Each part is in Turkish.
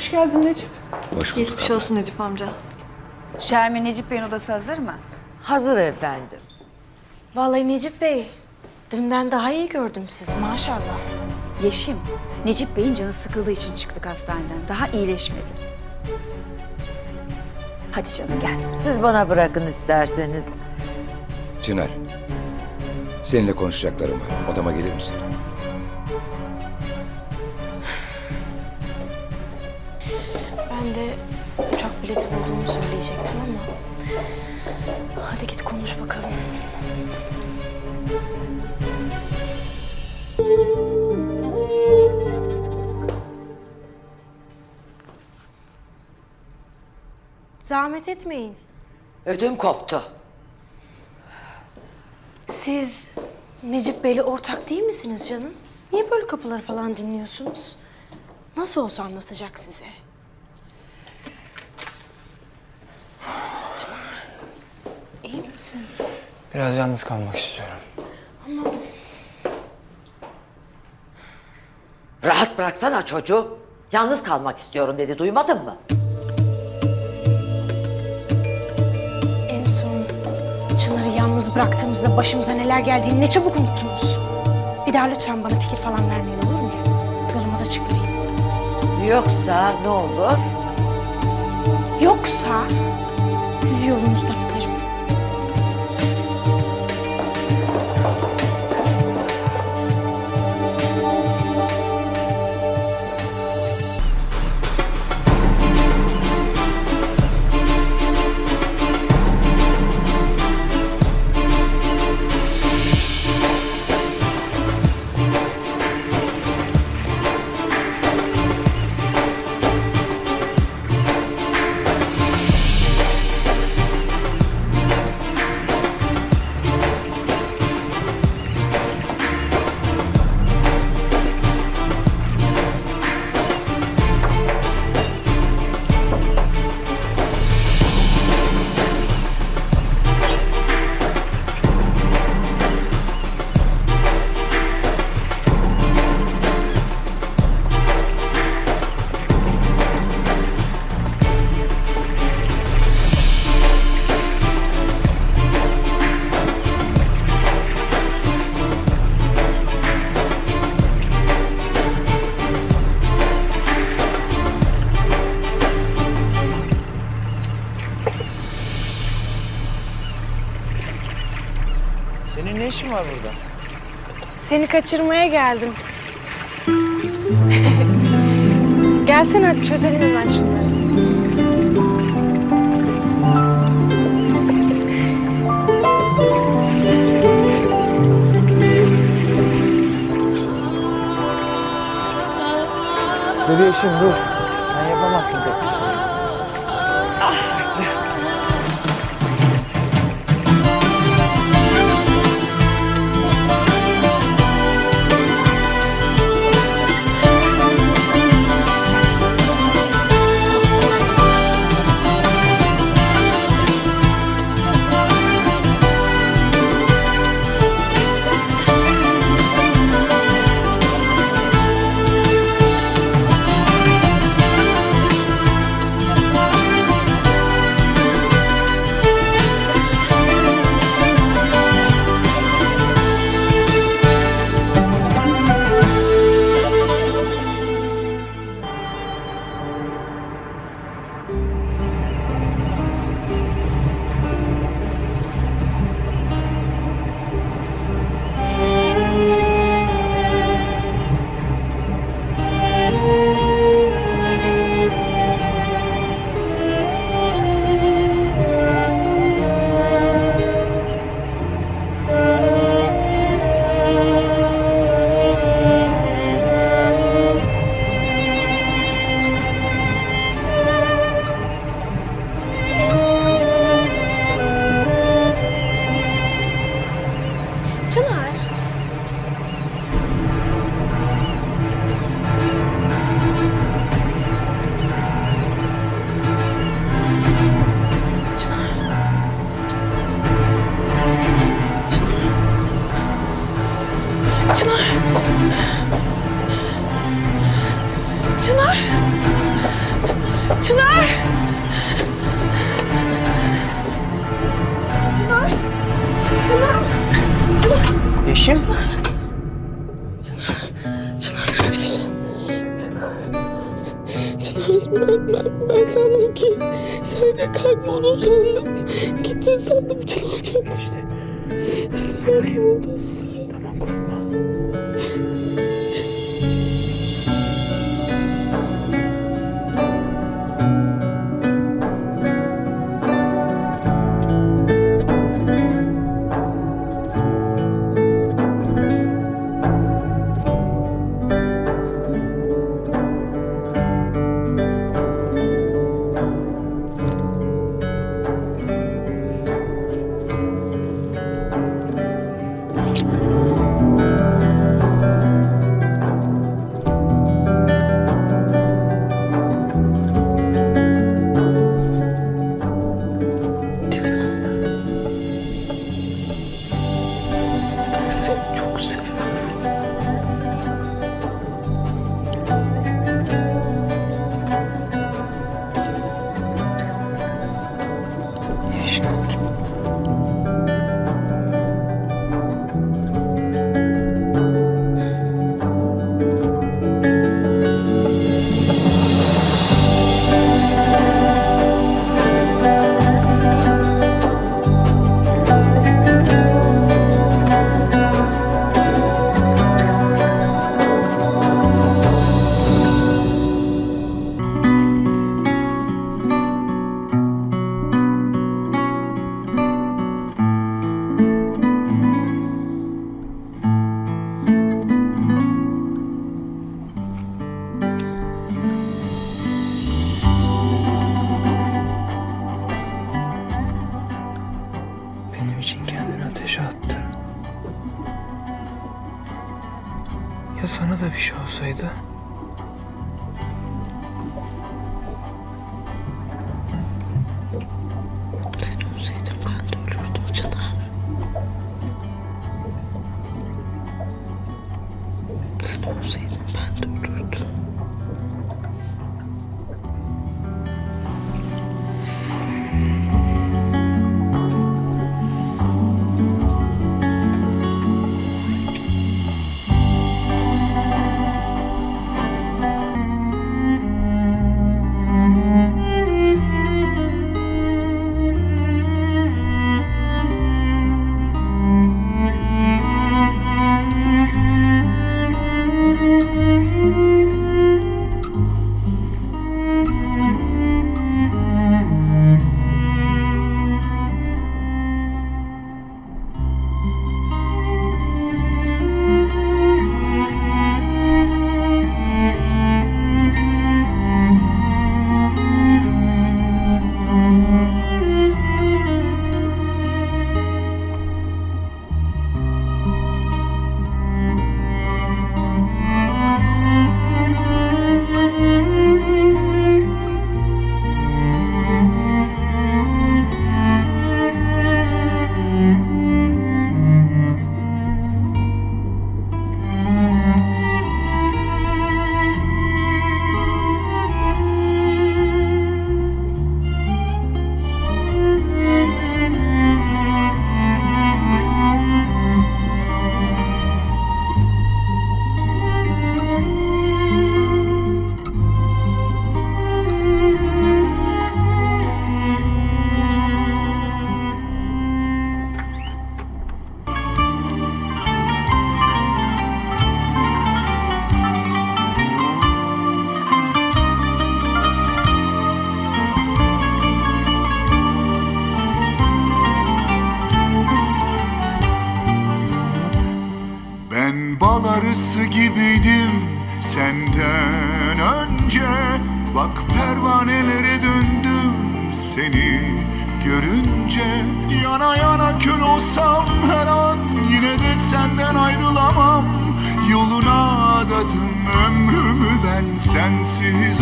Hoş geldin Necip. Hoş bulduk. Geçmiş olsun Necip amca. Şermin Necip Bey'in odası hazır mı? Hazır efendim. Vallahi Necip Bey, dünden daha iyi gördüm sizi maşallah. Yeşim, Necip Bey'in canı sıkıldığı için çıktık hastaneden. Daha iyileşmedi. Hadi canım gel. Siz bana bırakın isterseniz. Çınar. Seninle konuşacaklarım var. Odama gelir misin? Uçak bileti bulduğumu söyleyecektim ama... Hadi git konuş bakalım. Zahmet etmeyin. Ödüm koptu. Siz Necip Bey'le ortak değil misiniz canım? Niye böyle kapıları falan dinliyorsunuz? Nasıl olsa anlatacak size. Çınar, iyi misin? Biraz yalnız kalmak istiyorum. Rahat bıraksana çocuğu. Yalnız kalmak istiyorum dedi. Duymadın mı? En son Çınar'ı yalnız bıraktığımızda başımıza neler geldiğini ne çabuk unuttunuz. Bir daha lütfen bana fikir falan vermeyin olur mu? Yoluma da çıkmayın. Yoksa ne olur? Yoksa sizi yolunuzdan atarım. Seni kaçırmaya geldim. Gelsene hadi çözelim hemen şunları. Yeşim dur. Sen yapamazsın tek başına. Ben, ben, sandım ki sen de kayboldun sandım. Gittin sandım Çınar çarpmıştı. Çınar kayboldun sandım. Ya sana da bir şey olsaydı?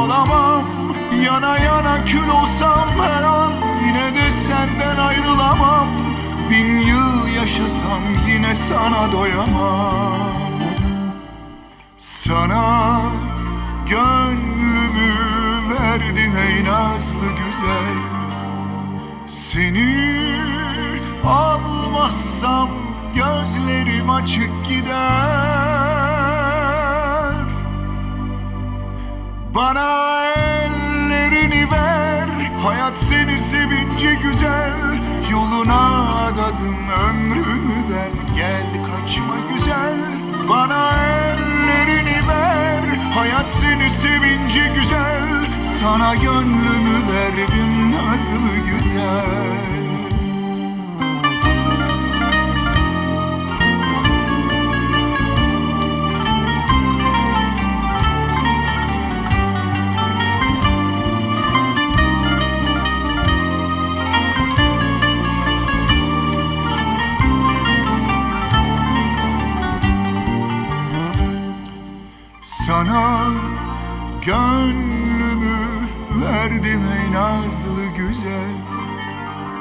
Olamam. Yana yana kül olsam her an yine de senden ayrılamam. Bin yıl yaşasam yine sana doyamam. Sana gönlümü verdim ey nazlı güzel. Seni almazsam gözlerim açık gider Bana ellerini ver. Hayat seni sevince güzel. Yoluna adadım ömrümü ben Gel kaçma güzel. Bana ellerini ver. Hayat seni sevince güzel. Sana gönlümü verdim nazlı güzel nazlı güzel.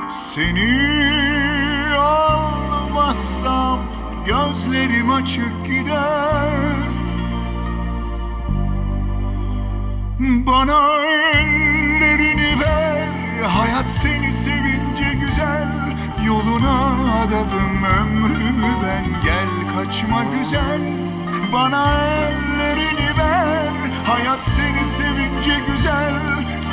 Seni almazsam gözlerim açık gider. Bana ellerini ver Hayat seni sevince güzel. Yoluna adadım ömrümü ben Gel kaçma güzel. Bana ellerini ver Hayat seni sevince güzel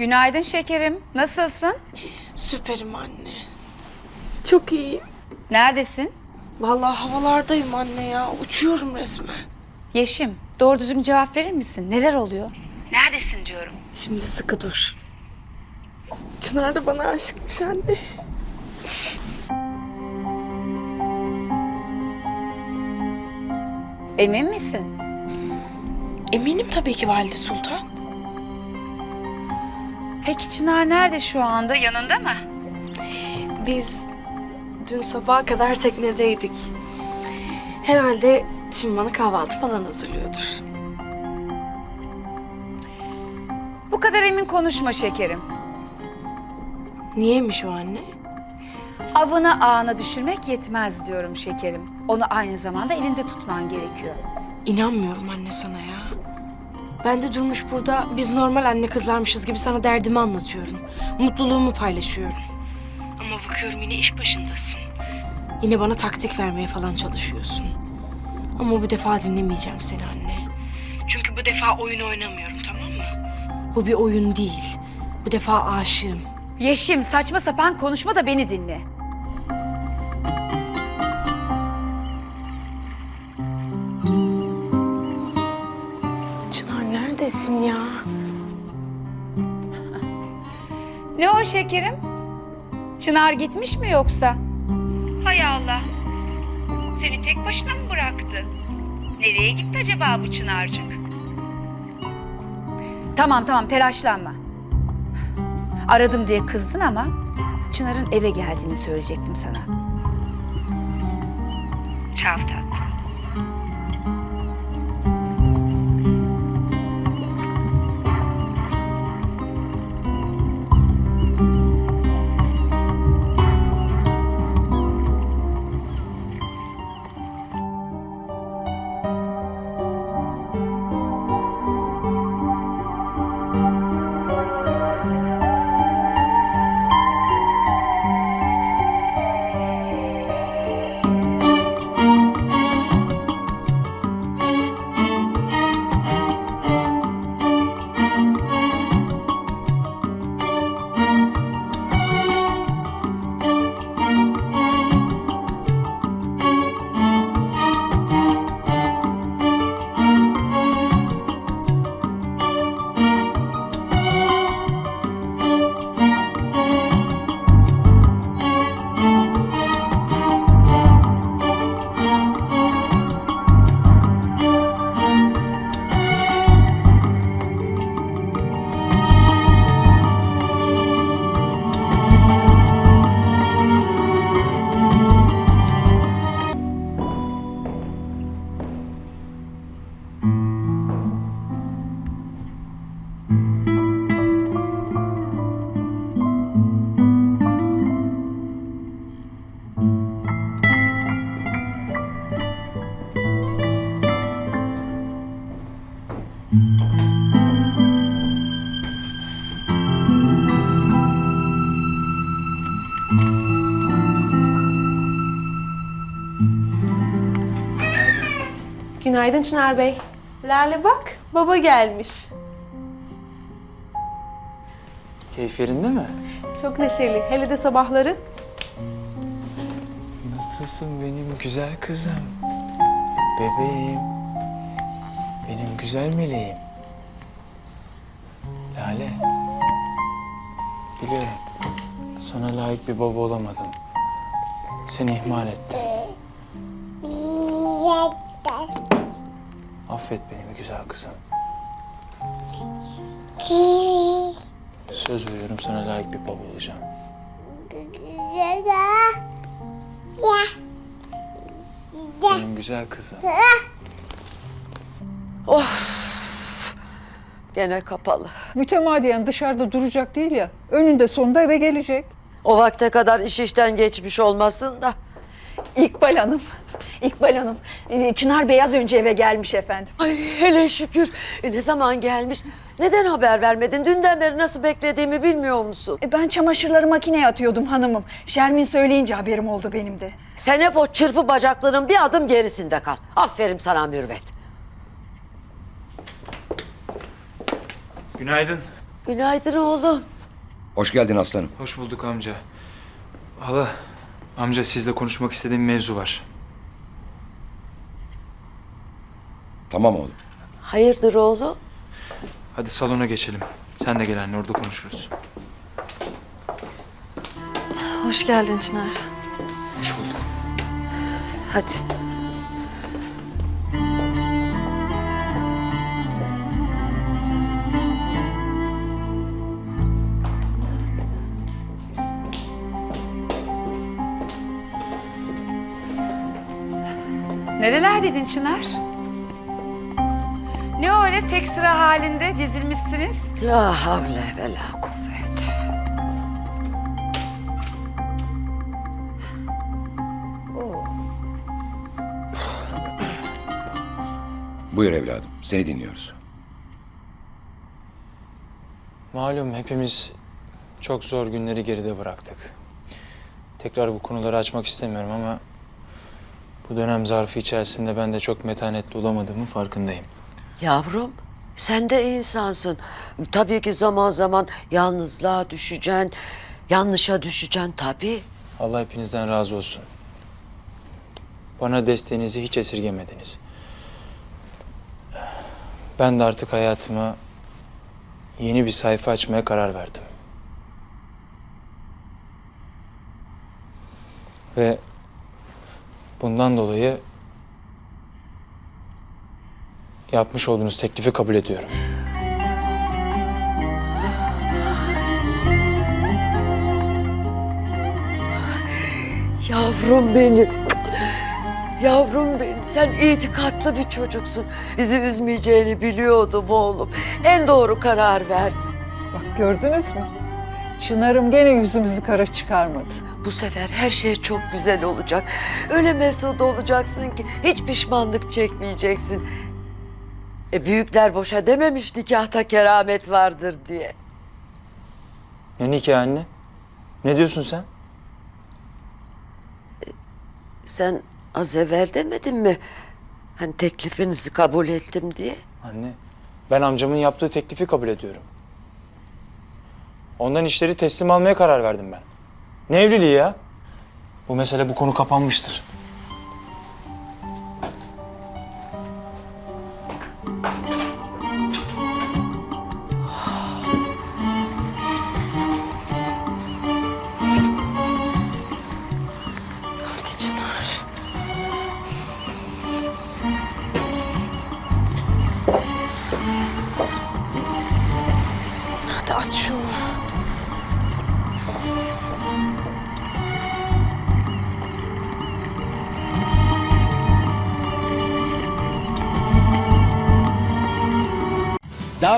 Günaydın şekerim. Nasılsın? Süperim anne. Çok iyiyim. Neredesin? Vallahi havalardayım anne ya. Uçuyorum resmen. Yeşim, doğru düzgün cevap verir misin? Neler oluyor? Neredesin diyorum. Şimdi sıkı dur. Çınar da bana aşıkmış anne. Emin misin? Eminim tabii ki Valide Sultan. Peki Çınar nerede şu anda? Yanında mı? Biz dün sabaha kadar teknedeydik. Herhalde şimdi bana kahvaltı falan hazırlıyordur. Bu kadar emin konuşma şekerim. Niyeymiş o anne? Avını ağına düşürmek yetmez diyorum şekerim. Onu aynı zamanda elinde tutman gerekiyor. İnanmıyorum anne sana ya. Ben de durmuş burada biz normal anne kızlarmışız gibi sana derdimi anlatıyorum. Mutluluğumu paylaşıyorum. Ama bakıyorum yine iş başındasın. Yine bana taktik vermeye falan çalışıyorsun. Ama bu defa dinlemeyeceğim seni anne. Çünkü bu defa oyun oynamıyorum tamam mı? Bu bir oyun değil. Bu defa aşığım. Yeşim saçma sapan konuşma da beni dinle. Neredesin ya? Ne o şekerim? Çınar gitmiş mi yoksa? Hay Allah. Seni tek başına mı bıraktı? Nereye gitti acaba bu Çınarcık? Tamam tamam telaşlanma. Aradım diye kızdın ama Çınar'ın eve geldiğini söyleyecektim sana. Çav tatlım. Günaydın Çınar Bey. Lale bak, baba gelmiş. Keyif yerinde mi? Çok neşeli, hele de sabahları. Nasılsın benim güzel kızım? Bebeğim. Benim güzel meleğim. Lale. Biliyorum. Sana layık bir baba olamadım. Seni ihmal ettim. Affet beni güzel kızım. Söz veriyorum sana layık bir baba olacağım. Benim güzel kızım. Gene kapalı. Mütemadiyen dışarıda duracak değil ya. Önünde sonunda eve gelecek. O vakte kadar iş işten geçmiş olmasın da. İkbal Hanım, İkbal Hanım. e, Çınar Beyaz önce eve gelmiş efendim. Ay hele şükür. E, Ne zaman gelmiş? Neden haber vermedin? Dünden beri nasıl beklediğimi bilmiyor musun? E, Ben çamaşırları makineye atıyordum hanımım. Şermin söyleyince haberim oldu benim de. Sen hep o çırpı bacakların bir adım gerisinde kal. Aferin sana Mürvet. Günaydın. Günaydın oğlum. Hoş geldin aslanım. Hoş bulduk amca. Hala, amca sizle konuşmak istediğim mevzu var. Tamam oğlum. Hayırdır oğlum? Hadi salona geçelim. Sen de gel anne orada konuşuruz. Hoş geldin Çınar. Hoş bulduk. Hadi. Nerelerdeydin Çınar? Ne öyle tek sıra halinde dizilmişsiniz? La havle ve la kuvvet. Buyur evladım. Seni dinliyoruz. Malum hepimiz çok zor günleri geride bıraktık. Tekrar bu konuları açmak istemiyorum ama bu dönem zarfı içerisinde ben de çok metanetli olamadığımın farkındayım. Yavrum sen de insansın. Tabii ki zaman zaman yalnızlığa düşeceksin. Yanlışa düşeceksin tabii. Allah hepinizden razı olsun. Bana desteğinizi hiç esirgemediniz. Ben de artık hayatıma yeni bir sayfa açmaya karar verdim. Ve bundan dolayı yapmış olduğunuz teklifi kabul ediyorum. Yavrum benim. Yavrum benim. Sen itikatlı bir çocuksun. Bizi üzmeyeceğini biliyordum oğlum. En doğru karar verdin. Bak gördünüz mü? Çınarım gene yüzümüzü kara çıkarmadı. Bu sefer her şey çok güzel olacak. Öyle mesut olacaksın ki hiç pişmanlık çekmeyeceksin. E büyükler boşa dememiş nikahta keramet vardır diye. Ne nikah anne? Ne diyorsun sen? Sen az evvel demedin mi? Hani teklifinizi kabul ettim diye. Anne, ben amcamın yaptığı teklifi kabul ediyorum. Ondan işleri teslim almaya karar verdim ben. Ne evliliği ya? Bu mesele bu konu kapanmıştır.